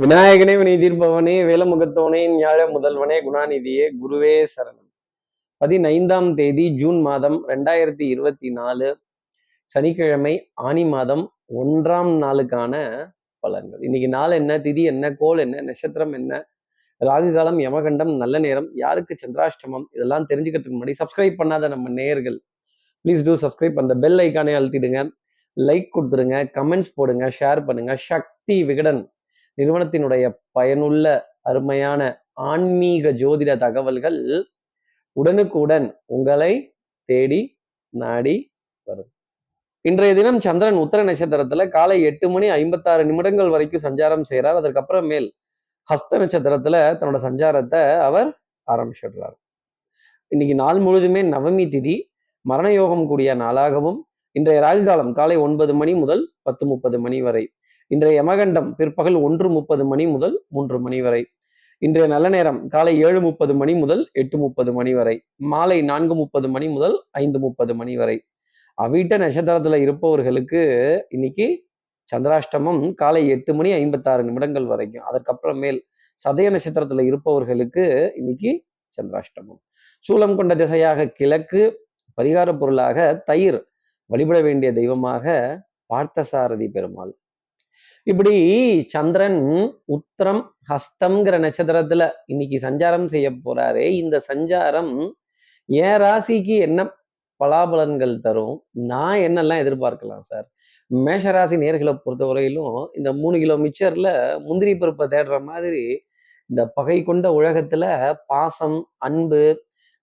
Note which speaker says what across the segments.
Speaker 1: விநாயகனே வினை தீர்ப்பவனே வேலமுகத்தோனே ஞாழ முதல்வனே குணாநிதியே குருவே சரணம். பதினைந்தாம் தேதி ஜூன் மாதம் ரெண்டாயிரத்தி இருபத்தி நாலு சனிக்கிழமை ஆனி மாதம் ஒன்றாம் நாளுக்கான பலன்கள். இன்னைக்கு நாள் என்ன? திதி என்ன? கோல் என்ன? நட்சத்திரம் என்ன? ராகு காலம் யமகண்டம் நல்ல நேரம் யாருக்கு சந்திராஷ்டமம்? இதெல்லாம் தெரிஞ்சுக்கிறதுக்கு முன்னாடி சப்ஸ்கிரைப் பண்ணாத நம்ம நேயர்கள் ப்ளீஸ் டூ சப்ஸ்கிரைப் அந்த பெல் ஐக்கானே அழுத்திடுங்க. லைக் கொடுத்துருங்க கமெண்ட்ஸ் போடுங்க ஷேர் பண்ணுங்க. சக்தி விகடன் நிறுவனத்தினுடைய பயனுள்ள அருமையான ஆன்மீக ஜோதிட தகவல்கள் உடனுக்குடன் உங்களை தேடி நாடி வரும். இன்றைய தினம் சந்திரன் உத்தர நட்சத்திரத்துல காலை எட்டு மணி ஐம்பத்தாறு நிமிடங்கள் வரைக்கும் சஞ்சாரம் செய்கிறார் அதற்கப்புறமேல் மேல் ஹஸ்த நட்சத்திரத்துல தன்னோட சஞ்சாரத்தை அவர் ஆரம்பிச்சிடுறார். இன்னைக்கு நாள் முழுதுமே நவமி திதி மரண யோகம் கூடிய நாளாகவும் இன்றைய ராகு காலம் காலை ஒன்பது மணி முதல் பத்து முப்பது மணி வரை இன்றைய யமகண்டம் பிற்பகல் ஒன்று முப்பது மணி முதல் மூன்று மணி வரை. இன்றைய நல்ல நேரம் காலை ஏழு முப்பது மணி முதல் எட்டு முப்பது மணி வரை. மாலை நான்கு முப்பது மணி முதல் ஐந்து முப்பது மணி வரை. அவிட்ட நட்சத்திரத்துல இருப்பவர்களுக்கு இன்னைக்கு சந்திராஷ்டமம் காலை எட்டு மணி ஐம்பத்தாறு நிமிடங்கள் வரைக்கும். அதற்கப்புறம் மேல் சதய நட்சத்திரத்துல இருப்பவர்களுக்கு இன்னைக்கு சந்திராஷ்டமம். சூலம் கொண்ட திசையாக கிழக்கு பரிகார பொருளாக தயிர் வழிபட வேண்டிய தெய்வமாக பார்த்தசாரதி பெருமாள். இப்படி சந்திரன் உத்திரம் ஹஸ்தம்ங்கிற நட்சத்திரத்துல இன்னைக்கு சஞ்சாரம் செய்ய போறாரு. இந்த சஞ்சாரம் என் ராசிக்கு என்ன பலாபலன்கள் தரும்? நான் என்னெல்லாம் எதிர்பார்க்கலாம் சார் மேஷராசி நேர்களை பொறுத்தவரையிலும் இந்த மூணு கிலோ மிச்சர்ல முந்திரி பருப்பை தேடுற மாதிரி இந்த பகை கொண்ட உலகத்துல பாசம் அன்பு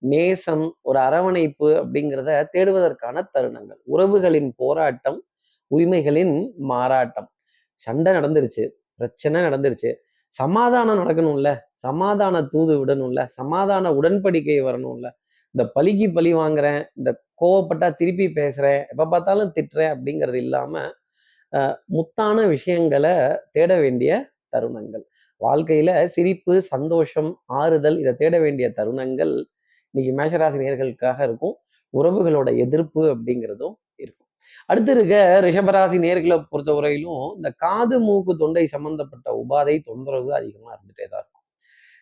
Speaker 1: நேசம் ஒரு அரவணைப்பு அப்படிங்கிறத தேடுவதற்கான தருணங்கள். உறவுகளின் போராட்டம் உரிமைகளின் மாறாட்டம். சண்டை நடந்துருச்சு பிரச்சனை நடந்துருச்சு. சமாதானம் நடக்கணும்ல சமாதான தூது விடணும்ல சமாதான உடன்படிக்கை வரணும்ல. இந்த பலிக்கு பழி வாங்குறேன் இந்த கோவப்பட்டா திருப்பி பேசுறேன் எப்ப பார்த்தாலும் திட்டுறேன் அப்படிங்கிறது இல்லாம முத்தான விஷயங்களை தேட வேண்டிய தருணங்கள். வாழ்க்கையில சிரிப்பு சந்தோஷம் ஆறுதல் இதை தேட வேண்டிய தருணங்கள் இன்னைக்கு மேஷராசி நேர்களுக்காக இருக்கும். உறவுகளோட எதிர்ப்பு அப்படிங்கிறதும் இருக்கும். அடுத்து இருக்க ரிஷபராசி நேர்களை பொறுத்தவரையிலும் இந்த காது மூக்கு தொண்டை சம்பந்தப்பட்ட உபாதை தொந்தரவு அதிகமா இருந்துட்டே தான் இருக்கும்.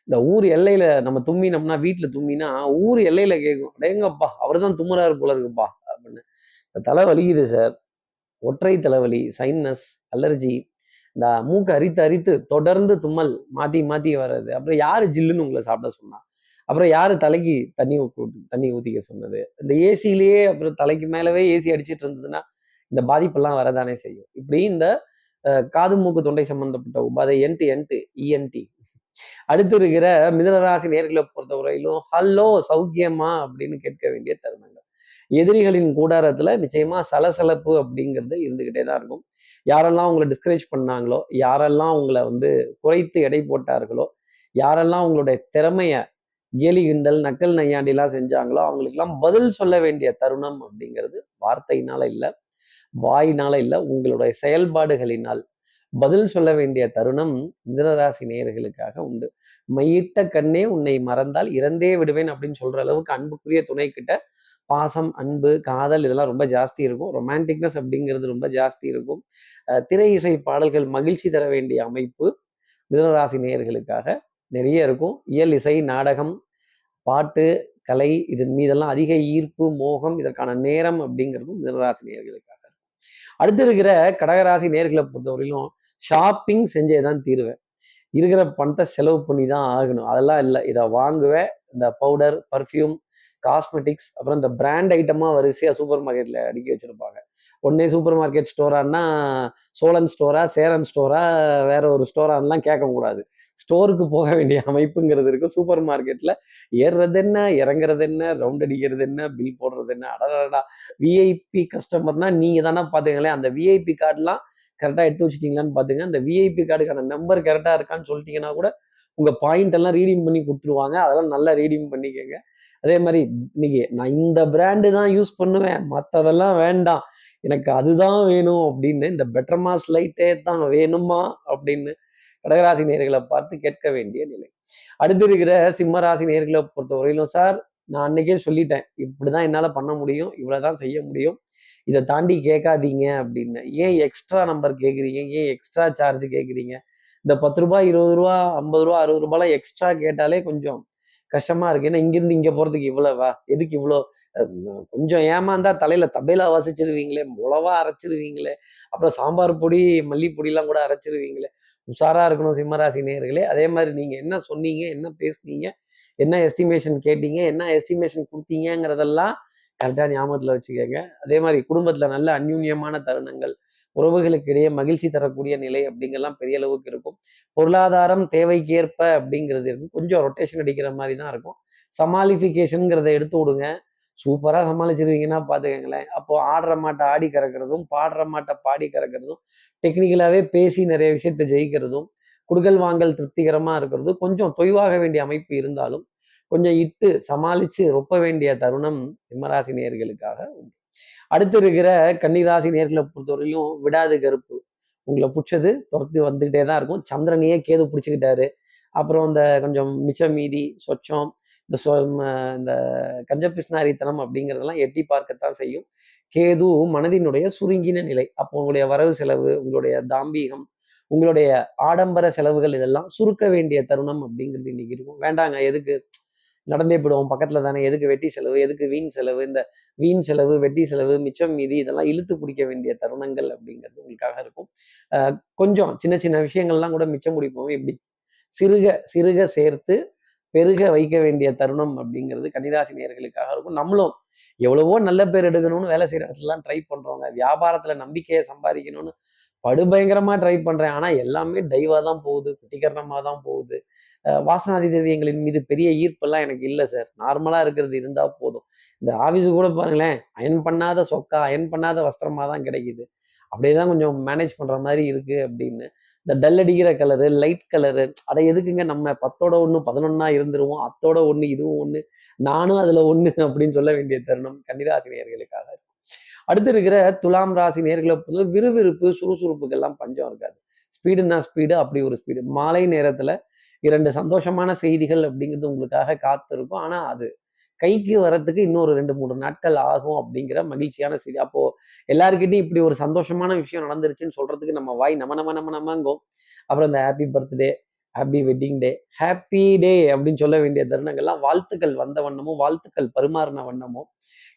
Speaker 1: இந்த ஊர் எல்லையில நம்ம தும்மினோம்னா வீட்டுல தும்மினா ஊர் எல்லையில கேட்கும் அடேங்கப்பா அவர் தான் தும்முறாரு போல இருக்குப்பா அப்படின்னு. இந்த தலை வலிக்குது சார். ஒற்றை தலைவலி சைனஸ் அலர்ஜி. இந்த மூக்கு அரித்து அரித்து தொடர்ந்து தும்மல் மாத்தி மாத்தி வர்றது. அப்புறம் யாரு ஜில்லுன்னு உங்களை சாப்பிட சொன்னா? அப்புறம் யார் தலைக்கு தண்ணி தண்ணி ஊற்றிக்க சொன்னது? இந்த ஏசியிலேயே அப்புறம் தலைக்கு மேலவே ஏசி அடிச்சிட்டு இருந்ததுன்னா இந்த பாதிப்பெல்லாம் வரதானே செய்யும்? இப்படி இந்த காது மூக்கு தொண்டை சம்பந்தப்பட்ட உபாதை என்டி என்டி இஎன்டி அடுத்து இருக்கிற மிதனராசி நேர்களை பொறுத்தவரையிலும் ஹலோ சௌக்கியமா? அப்படின்னு கேட்க வேண்டிய தருணங்கள். எதிரிகளின் கூடாரத்துல நிச்சயமா சலசலப்பு அப்படிங்கிறது இருந்துகிட்டே தான் இருக்கும். யாரெல்லாம் உங்களை டிஸ்கரேஜ் பண்ணாங்களோ யாரெல்லாம் உங்களை வந்து குறைத்து எடை போட்டார்களோ யாரெல்லாம் உங்களுடைய திறமைய கேலி கிண்டல் நக்கல் நையாண்டிலாம் செஞ்சாங்களோ அவங்களுக்கெல்லாம் பதில் சொல்ல வேண்டிய தருணம் அப்படிங்கிறது வார்த்தையினால இல்லை வாயினால இல்லை உங்களுடைய செயல்பாடுகளினால் பதில் சொல்ல வேண்டிய தருணம் மிதனராசி நேயர்களுக்காக உண்டு. மையிட்ட கண்ணே உன்னை மறந்தால் இறந்தே விடுவேன் அப்படின்னு சொல்ற அளவுக்கு அன்புக்குரிய துணை கிட்ட பாசம் அன்பு காதல் இதெல்லாம் ரொம்ப ஜாஸ்தி இருக்கும். ரொமான்டிக்னஸ் அப்படிங்கிறது ரொம்ப ஜாஸ்தி இருக்கும். திரை இசை பாடல்கள் மகிழ்ச்சி தர வேண்டிய அமைப்பு மிதனராசி நேயர்களுக்காக நிறைய இருக்கும். இயல் இசை நாடகம் பாட்டு கலை இதன் மீதெல்லாம் அதிக ஈர்ப்பு மோகம் இதற்கான நேரம் அப்படிங்கிறதும் மிதனராசி நேர்களுக்காக அடுத்து இருக்கிற கடகராசி நேர்களை பொறுத்தவரையிலும் ஷாப்பிங் செஞ்சே தான் தீருவேன். இருக்கிற பணத்தை செலவு பண்ணி தான் ஆகணும். அதெல்லாம் இல்லை. இதை வாங்குவேன். இந்த பவுடர் பர்ஃப்யூம் காஸ்மெட்டிக்ஸ் அப்புறம் இந்த பிராண்ட் ஐட்டமாக வரிசையாக சூப்பர் மார்க்கெட்டில் அடுக்கி வச்சுருப்பாங்க. ஒன்னே சூப்பர் மார்க்கெட் ஸ்டோரான்னா சோழன் ஸ்டோரா சேரன் ஸ்டோரா வேற ஒரு ஸ்டோரான்லாம் கேட்கக்கூடாது. ஸ்டோருக்கு போக வேண்டிய அமைப்புங்கிறது இருக்கு. சூப்பர் மார்க்கெட்ல ஏறுறது என்ன இறங்குறது என்ன ரவுண்ட் அடிக்கிறது என்ன பில் போடுறது என்ன அடடா விஐபி கஸ்டமர்னா நீங்க தானே பாத்துங்களேன் அந்த விஐபி கார்டுலாம் கரெக்டாக எடுத்து வச்சுட்டீங்களான்னு பாத்துங்க அந்த விஐபி கார்டுக்கான நம்பர் கரெக்டாக இருக்கான்னு சொல்லிட்டீங்கன்னா கூட உங்கள் பாயிண்ட் எல்லாம் ரீடிங் பண்ணி கொடுத்துருவாங்க. அதெல்லாம் நல்லா ரீடிங் பண்ணிக்கோங்க. அதே மாதிரி இன்னைக்கு நான் இந்த பிராண்டு தான் யூஸ் பண்ணுவேன். மற்றதெல்லாம் வேண்டாம். எனக்கு அதுதான் வேணும் அப்படின்னு இந்த பெட்டர்மாஸ் லைட்டே தான் வேணுமா அப்படின்னு கடகராசி நேர்களை பார்த்து கேட்க வேண்டிய நிலை. அடுத்து இருக்கிற சிம்மராசி நேர்களை பொறுத்தவரையிலும் சார் நான் அன்னைக்கே சொல்லிட்டேன். இப்படிதான் என்னால பண்ண முடியும் இவ்வளவுதான் செய்ய முடியும். இதை தாண்டி கேட்காதீங்க அப்படின்னு. ஏன் எக்ஸ்ட்ரா நம்பர் கேட்குறீங்க? ஏன் எக்ஸ்ட்ரா சார்ஜ் கேட்குறீங்க? இந்த பத்து ரூபாய் இருபது ரூபா ஐம்பது ரூபா அறுபது ரூபாய்லாம் எக்ஸ்ட்ரா கேட்டாலே கொஞ்சம் கஷ்டமா இருக்கு. ஏன்னா இங்கிருந்து இங்க போறதுக்கு இவ்வளவா எதுக்கு இவ்வளோ? கொஞ்சம் ஏமாந்தா தலையில தபையில வாசிச்சிருவீங்களே மிளவா அரைச்சிருவீங்களே அப்புறம் சாம்பார் பொடி மல்லிப்பொடிலாம் கூட அரைச்சிருவீங்களே. உஷாராக இருக்கணும் சிம்மராசி நேர்களே அதே மாதிரி நீங்கள் என்ன சொன்னீங்க என்ன பேசுனீங்க என்ன எஸ்டிமேஷன் கேட்டீங்க என்ன எஸ்டிமேஷன் கொடுத்தீங்கங்கிறதெல்லாம் கரெக்டாக ஞாபகத்தில் வச்சுக்கோங்க. அதே மாதிரி குடும்பத்தில் நல்ல அந்யூன்யமான தருணங்கள் உறவுகளுக்கு இடையே மகிழ்ச்சி தரக்கூடிய நிலை அப்படிங்கெல்லாம் பெரிய அளவுக்கு இருக்கும். பொருளாதாரம் தேவைக்கேற்ப அப்படிங்கிறது இருக்கும். கொஞ்சம் ரொட்டேஷன் அடிக்கிற மாதிரி தான் இருக்கும். சமாளிஃபிகேஷனுங்கிறத எடுத்து விடுங்க. சூப்பராக சமாளிச்சிருவீங்கன்னா பார்த்துக்கங்களேன் அப்போது ஆடுற மாட்டை ஆடி கறக்கிறதும் பாடுற மாட்டை பாடி கறக்கிறதும் டெக்னிக்கலாகவே பேசி நிறைய விஷயத்தை ஜெயிக்கிறதும் குடுக்கல் வாங்கல் திருப்திகரமாக இருக்கிறது கொஞ்சம் தொய்வாக வேண்டிய அமைப்பு இருந்தாலும் கொஞ்சம் இட்டு சமாளித்து ரொப்ப வேண்டிய தருணம் சிம்மராசி நேர்களுக்காக உண்டு. அடுத்து இருக்கிற கன்னிராசி நேர்களை பொறுத்தவரையிலும் விடாது கருப்பு. உங்களை பிடிச்சது துரத்து வந்துகிட்டே தான் இருக்கும். சந்திரனையே கேது பிடிச்சிக்கிட்டாரு. அப்புறம் இந்த கொஞ்சம் மிச்சம் மீதி சொச்சம் இந்த சொ இந்த கஞ்சபிஸ்னாரித்தனம் அப்படிங்கிறதெல்லாம் எட்டி பார்க்கத்தான் செய்யும். கேது மனதினுடைய சுருங்கின நிலை. அப்போ உங்களுடைய வரவு செலவு உங்களுடைய தாம்பீகம் உங்களுடைய ஆடம்பர செலவுகள் இதெல்லாம் சுருக்க வேண்டிய தருணம் அப்படிங்கிறது இன்னைக்கு இருக்கும். வேண்டாங்க எதுக்கு? நடந்தே போயிடுவோம். பக்கத்துல தானே. எதுக்கு வெட்டி செலவு? எதுக்கு வீண் செலவு? இந்த வீண் செலவு வெட்டி செலவு மிச்சம் மீதி இதெல்லாம் இழுத்து பிடிக்க வேண்டிய தருணங்கள் அப்படிங்கிறது உங்களுக்காக இருக்கும். அஹ் கொஞ்சம் சின்ன சின்ன விஷயங்கள்லாம் கூட மிச்சம் பிடிப்போம் இப்படி சிறுக சிறுக சேர்த்து பெருக வைக்க வேண்டிய தருணம் அப்படிங்கிறது கன்னிராசி நேர்களுக்காக இருக்கும். நம்மளும் எவ்வளவோ நல்ல பேர் எடுக்கணும்னு வேலை செய்கிற இடத்துலலாம் ட்ரை பண்ணுறவங்க வியாபாரத்தில் நம்பிக்கையை சம்பாதிக்கணும்னு படுபயங்கரமாக ட்ரை பண்ணுறேன் ஆனால் எல்லாமே டைவாக தான் போகுது குட்டிகரணமாக தான் போகுது. வாசனாதி திரவியங்களின் மீது பெரிய ஈர்ப்பெல்லாம் எனக்கு இல்லை சார் நார்மலாக இருக்கிறது இருந்தால் போதும். இந்த ஆஃபீஸு கூட பாருங்களேன் அயன் பண்ணாத சொக்கா அயன் பண்ணாத வஸ்திரமாக தான் கிடைக்குது. அப்படியே தான் கொஞ்சம் மேனேஜ் பண்ணுற மாதிரி இருக்குது அப்படின்னு இந்த டல் அடிக்கிற கலரு லைட் கலரு அதை எதுக்குங்க நம்ம பத்தோட ஒன்று பதினொன்னா இருந்துருவோம் அத்தோட ஒன்று இதுவும் ஒன்று நானும் அதில் ஒன்று அப்படின்னு சொல்ல வேண்டிய தருணம் கன்னிராசினியர்களுக்காக இருக்கும். அடுத்து இருக்கிற துலாம் ராசி நேர்களை பொறுத்த விறுவிறுப்பு சுறுசுறுப்புக்கெல்லாம் பஞ்சம் இருக்காது. ஸ்பீடுன்னா ஸ்பீடு அப்படி ஒரு ஸ்பீடு மாலை நேரத்தில் இரண்டு சந்தோஷமான செய்திகள் அப்படிங்கிறது உங்களுக்காக காத்திருக்கும். ஆனால் அது கைக்கு வரத்துக்கு இன்னொரு ரெண்டு மூணு நாட்கள் ஆகும் அப்படிங்கிற மகிழ்ச்சியான செய்தி. அப்போ எல்லாருக்கிட்டையும் இப்படி ஒரு சந்தோஷமான விஷயம் நடந்துருச்சுன்னு சொல்றதுக்கு நம்ம வாய் நம்ம நம நம்ம நம்மங்கும் அப்புறம் இந்த happy birthday happy wedding day happy day அப்படின்னு சொல்ல வேண்டிய தருணங்கள்லாம் வாழ்த்துக்கள் வந்த வண்ணமும் வாழ்த்துக்கள் பரிமாறின வண்ணமும்.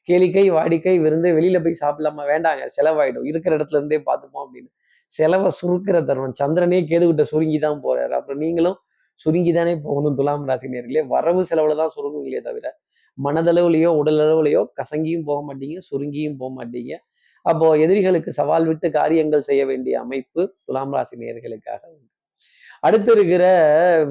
Speaker 1: கேளிக்கை வாடிக்கை விருந்து வெளியில போய் சாப்பிடலாமா? வேண்டாங்க செலவாயிடும். இருக்கிற இடத்துல இருந்தே பார்த்துப்போம் அப்படின்னு. செலவை சுருக்கிற தருணம். சந்திரனே கேதுகிட்ட சுருங்கி தான் போறாரு. அப்புறம் நீங்களும் சுருங்கி தானே போகணும் துலாம் ராசி நேர்களே வரவு செலவுல தான் சுருங்குவீங்களே தவிர மனதளவுலையோ உடலளவுலையோ கசங்கியும் போக மாட்டீங்க சுருங்கியும் போக மாட்டீங்க. அப்போ எதிரிகளுக்கு சவால் விட்டு காரியங்கள் செய்ய வேண்டிய அமைப்பு துலாம் ராசி நேர்களுக்காக உண்டு. அடுத்து இருக்கிற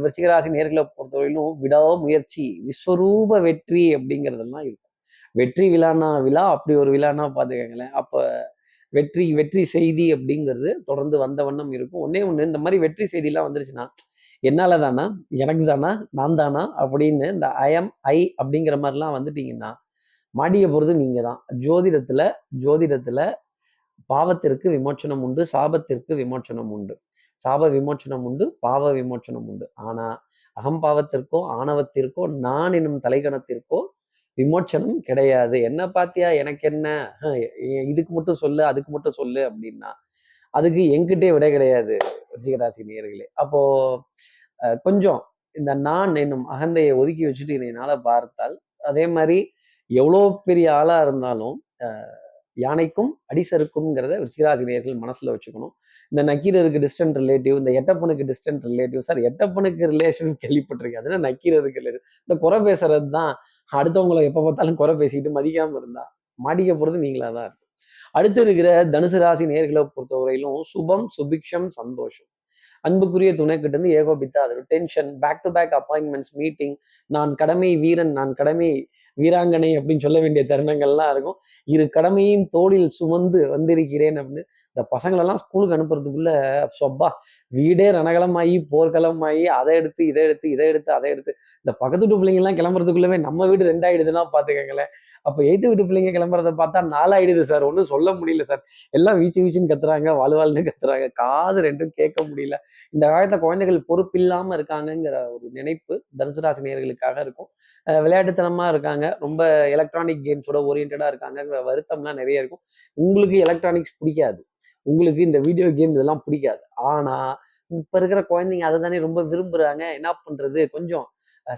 Speaker 1: விருச்சிகராசி நேர்களை பொறுத்தவரையிலும் விடாமுயற்சி விஸ்வரூப வெற்றி அப்படிங்கிறதெல்லாம் இருக்கும். வெற்றி விழானா விழா அப்படி ஒரு விழானா பார்த்துக்கங்களேன். அப்போ வெற்றி வெற்றி செய்தி அப்படிங்கிறது தொடர்ந்து வந்த வண்ணம் இருக்கும். ஒன்னே ஒன்று இந்த மாதிரி வெற்றி செய்திலாம் வந்துருச்சுன்னா என்னால தானா எனக்கு தானா நான் தானா அப்படின்னு இந்த ஐஎம் ஐ அப்படிங்கிற மாதிரிலாம் வந்துட்டீங்கன்னா மாடிய போகிறது நீங்கள் தான் ஜோதிடத்தில் ஜோதிடத்தில் பாவத்திற்கு விமோச்சனம் உண்டு சாபத்திற்கு விமோச்சனம் உண்டு. சாப விமோச்சனம் உண்டு பாவ விமோச்சனம் உண்டு. ஆனால் அகம்பாவத்திற்கோ ஆணவத்திற்கோ நான் என்னும் தலைகணத்திற்கோ விமோச்சனம் கிடையாது. என்ன பாத்தியா? எனக்கு என்ன இதுக்கு மட்டும் சொல்லு அதுக்கு மட்டும் சொல்லு அப்படின்னா அதுக்கு என்கிட்டே விட கிடையாது. ரிஷிகராசி நேயர்களே. அப்போ அஹ், கொஞ்சம் இந்த நான் என்னும் அகந்தையை ஒதுக்கி வச்சுட்டு என்னால பார்த்தால் அதே மாதிரி எவ்வளோ பெரிய ஆளா இருந்தாலும் யானைக்கும் அடிசருக்கும்ங்கிறத ரிஷிகராசி நேர்கள் மனசுல வச்சுக்கணும். இந்த நக்கீரருக்கு டிஸ்டன்ட் ரிலேட்டிவ் இந்த எட்டப்பனுக்கு டிஸ்டன்ட் ரிலேட்டிவ் சார் எட்டப்பனுக்கு ரிலேஷன் கேள்விப்பட்டிருக்கேன். அதுனா நக்கீரருக்கு ரிலேஷன் இந்த குறை பேசுறது தான் அடுத்தவங்களை எப்போ பார்த்தாலும் குறை பேசிட்டு மதிக்காம இருந்தா மாட்டிக்க போறது நீங்களா தான் இருக்கும் அடுத்து இருக்கிற தனுசு ராசி நேர்களை பொறுத்தவரையிலும் சுபம் சுபிக்ஷம் சந்தோஷம். அன்புக்குரிய துணை கிட்ட இருந்து ஏகோபித்தா. அது tension back to back appointments meeting நான் கடமை வீரன் நான் கடமை வீராங்கனை அப்படின்னு சொல்ல வேண்டிய தருணங்கள்லாம் இருக்கும். இரு கடமையும் தோளில் சுமந்து வந்திருக்கிறேன் அப்படின்னு. இந்த பசங்களெல்லாம் ஸ்கூலுக்கு அனுப்புறதுக்குள்ள சொப்பா வீடே ரணகலமாகி போர்க்களமாகி அதை எடுத்து இதை எடுத்து இதை எடுத்து அதை எடுத்து. இந்த பக்கத்து வீட்டு பிள்ளைங்கெல்லாம் கிளம்புறதுக்குள்ளவே நம்ம வீடு ரெண்டாயிடுதுன்னா பார்த்துக்கங்களேன் அப்போ எய்த்து வீட்டு பிள்ளைங்க கிளம்புறத பார்த்தா நாளாயிடுது சார். ஒன்றும் சொல்ல முடியல சார். எல்லாம் வீச்சு வீச்சுன்னு கத்துறாங்க வாழ்வாள்னு கத்துறாங்க. காது ரெண்டும் கேட்க முடியல. இந்த காலத்தை குழந்தைகள் பொறுப்பில்லாம இருக்காங்கங்கிற ஒரு நினைப்பு தனுசு இருக்கும். விளையாட்டுத்தனமாக விளையாட்டுத்தனமா இருக்காங்க. ரொம்ப எலக்ட்ரானிக் கேம்ஸோட ஓரியன்டா இருக்காங்கங்கிற வருத்தம்லாம் நிறைய இருக்கும். உங்களுக்கு எலக்ட்ரானிக்ஸ் பிடிக்காது. உங்களுக்கு இந்த வீடியோ கேம் இதெல்லாம் பிடிக்காது. ஆனா இப்போ இருக்கிற குழந்தைங்க அதை தானே ரொம்ப விரும்புறாங்க. என்ன பண்றது? கொஞ்சம்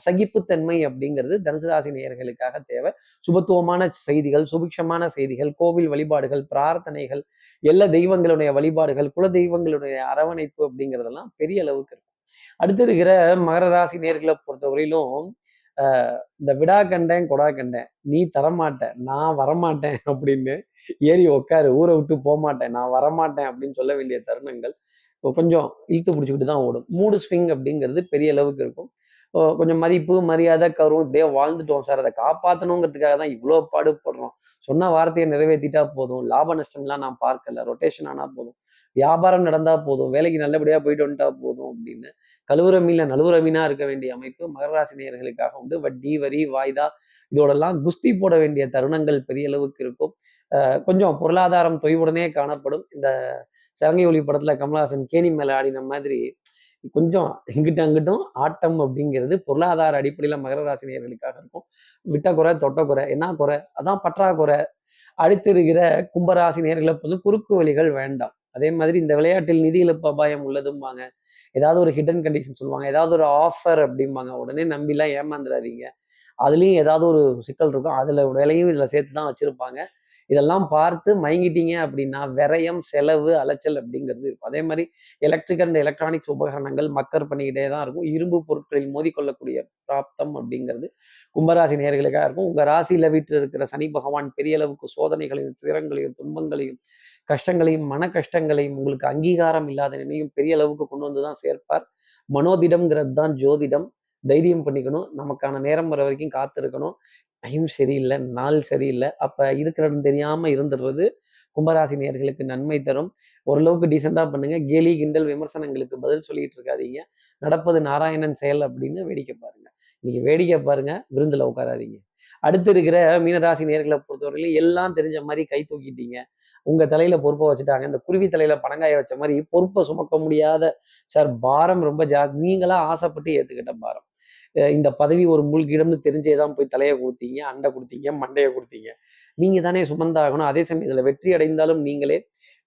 Speaker 1: சகிப்புத்தன்மை அப்படிங்கிறது தனுசுராசி நேயர்களுக்காக தேவை. சுபத்துவமான செய்திகள் சுபிக்ஷமான செய்திகள் கோவில் வழிபாடுகள் பிரார்த்தனைகள் எல்லா தெய்வங்களுடைய வழிபாடுகள் குல தெய்வங்களுடைய அரவணைப்பு அப்படிங்கிறதெல்லாம் பெரிய அளவுக்கு இருக்கும். அடுத்து இருக்கிற மகர ராசி நேர்களை பொறுத்தவரையிலும் இந்த விடா கண்டேன் கொடா கண்டேன் நீ தரமாட்ட நான் வரமாட்டேன் அப்படின்னு ஏறி உட்காரு ஊரை விட்டு போகமாட்டேன் நான் வரமாட்டேன் அப்படின்னு சொல்ல வேண்டிய தருணங்கள் இப்போ கொஞ்சம் இழுத்து பிடிச்சிக்கிட்டு தான் ஓடும். மூடு ஸ்விங் அப்படிங்கிறது பெரிய அளவுக்கு இருக்கும். கொஞ்சம் மதிப்பு மரியாதை கரும் இப்படியே வாழ்ந்துட்டோம் சார். அதை காப்பாற்றணுங்கிறதுக்காக தான் இவ்வளோ பாடுபடுறோம். சொன்ன வார்த்தையை நிறைவேற்றிட்டா போதும். லாப நஷ்டம்லாம் நான் பார்க்கல. ரொட்டேஷன் ஆனா போதும். வியாபாரம் நடந்தா போதும். வேலைக்கு நல்லபடியா போயிட்டு வந்துட்டா போதும் அப்படின்னு கழுவுற மீன்ல நழுவுற மீனாக இருக்க வேண்டிய அமைப்பு மகர ராசி நேயர்களுக்காக உண்டு. வட்டி வரி வாய்தா இதோடெல்லாம் குஸ்தி போட வேண்டிய தருணங்கள் பெரிய அளவுக்கு இருக்கும். அஹ் கொஞ்சம் பொருளாதாரம் தொய்வுடனே காணப்படும். இந்த சரங்கை ஒளி படத்துல கமலஹாசன் கேணி மேல ஆடின மாதிரி கொஞ்சம் இங்கிட்ட அங்கிட்டும் ஆட்டம் அப்படிங்கிறது பொருளாதார அடிப்படையில் மகர ராசினியர்களுக்காக இருக்கும். விட்ட குறை தொட்ட குறை என்ன குறை? அதான் பற்றாக்குறை. அடுத்திருக்கிற கும்பராசி நேர்களை பொழுது குறுக்கு வழிகள் வேண்டாம். அதே மாதிரி இந்த விளையாட்டில் நிதி இழப்பு அபாயம் உள்ளதும்பாங்க. ஏதாவது ஒரு ஹிடன் கண்டிஷன் சொல்லுவாங்க. ஏதாவது ஒரு ஆஃபர் அப்படிம்பாங்க. உடனே நம்பிலாம் ஏமாந்துடாதீங்க அதுலேயும் ஏதாவது ஒரு சிக்கல் இருக்கும். அதில் விலையும் இதில் சேர்த்து தான் வச்சுருப்பாங்க. இதெல்லாம் பார்த்து மயங்கிட்டீங்க அப்படின்னா விரயம் செலவு அலைச்சல் அப்படிங்கிறது இருக்கும். அதே மாதிரி எலக்ட்ரிக் அண்ட் எலக்ட்ரானிக்ஸ் உபகரணங்கள் மக்கர் பண்ணிக்கிட்டே தான் இருக்கும். இரும்பு பொருட்களில் மோதிக்கொள்ளக்கூடிய பிராப்தம் அப்படிங்கிறது கும்பராசி நேர்களுக்காக இருக்கும். உங்கள் ராசியில் வீட்டில் இருக்கிற சனி பகவான் பெரிய அளவுக்கு சோதனைகளையும் துயரங்களையும் துன்பங்களையும் கஷ்டங்களையும் மன கஷ்டங்களையும் உங்களுக்கு அங்கீகாரம் இல்லாத நிலையும் பெரிய அளவுக்கு கொண்டு வந்து தான் சேர்ப்பார். மனோதிடம்ங்கிறது தான் ஜோதிடம். தைரியம் பண்ணிக்கணும். நமக்கான நேரம் வர வரைக்கும் காத்திருக்கணும். டைம் சரியில்லை நாள் சரியில்லை. அப்போ இருக்கிறது தெரியாமல் இருந்துடுறது கும்பராசி நேர்களுக்கு நன்மை தரும். ஓரளவுக்கு டீசெண்டாக பண்ணுங்கள் கேலி கிண்டல் விமர்சனங்களுக்கு பதில் சொல்லிட்டு இருக்காதீங்க. நடப்பது நாராயணன் செயல் அப்படின்னு வேடிக்கை பாருங்க. இன்னைக்கு வேடிக்கை பாருங்க. விருந்தில் உட்காராதீங்க. அடுத்து இருக்கிற மீனராசி நேர்களை பொறுத்தவரையிலும் எல்லாம் தெரிஞ்ச மாதிரி கை தூக்கிட்டீங்க. உங்க தலையில பொறுப்பை வச்சுட்டாங்க. இந்த குருவி தலையில பணங்காய வச்ச மாதிரி பொறுப்பை சுமக்க முடியாத சார் பாரம் ரொம்ப ஜா நீங்களா ஆசைப்பட்டு ஏத்துக்கிட்ட பாரம். இந்த பதவி ஒரு மூழ்கிடம்னு தெரிஞ்சே தான் போய் தலையை கொடுத்தீங்க அண்டை கொடுத்தீங்க மண்டையை கொடுத்தீங்க. நீங்கள் தானே சுமந்தாகணும். அதே சமயம் இதில் வெற்றி அடைந்தாலும் நீங்களே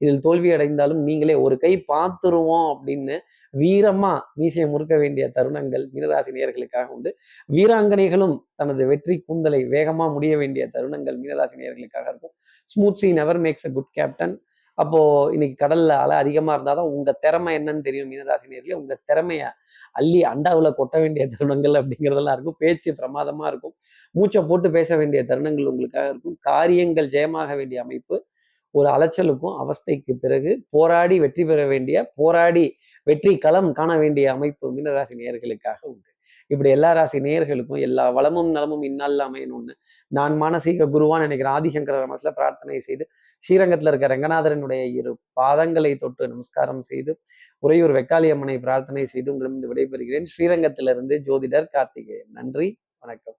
Speaker 1: இதில் தோல்வி அடைந்தாலும் நீங்களே ஒரு கை பார்த்துருவோம் அப்படின்னு வீரமா மீசையை முறுக்க வேண்டிய தருணங்கள் மீனராசி நேர்களுக்காக உண்டு. வீராங்கனைகளும் தனது வெற்றி கூந்தலை வேகமா முடிய வேண்டிய தருணங்கள் மீனராசி நேர்களுக்காக இருக்கும். Smooth sea never makes a good captain. அப்போ இன்னைக்கு கடல்ல அலை அதிகமா இருந்தாதான் உங்க திறமை என்னன்னு தெரியும் மீனராசி நேர்களே உங்க திறமைய அள்ளி அண்டாவில் கொட்ட வேண்டிய தருணங்கள் அப்படிங்கிறதெல்லாம் இருக்கும். பேச்சு பிரமாதமா இருக்கும். மூச்சை போட்டு பேச வேண்டிய தருணங்கள் உங்களுக்காக இருக்கும். காரியங்கள் ஜெயமாக வேண்டிய அமைப்பு ஒரு அலைச்சலுக்கும் அவஸ்தைக்கு பிறகு போராடி வெற்றி பெற வேண்டிய போராடி வெற்றி களம் காண வேண்டிய அமைப்பு மீனராசி நேர்களுக்காக உண்டு. இப்படி எல்லா ராசி நேயர்களுக்கும் எல்லா வளமும் நலமும் இந்நாளில் அமையணும்னு நான் மானசீக குருவான் நினைக்கிறேன். ஆதிசங்கர மனசுல பிரார்த்தனை செய்து ஸ்ரீரங்கத்துல இருக்க ரங்கநாதரனுடைய இரு பாதங்களை தொட்டு நமஸ்காரம் செய்து உறையூர் வெக்காளி அம்மனை பிரார்த்தனை செய்து உங்களிடம் விடைபெறுகிறேன். ஸ்ரீரங்கத்திலிருந்து ஜோதிடர் கார்த்திகேயன். நன்றி வணக்கம்.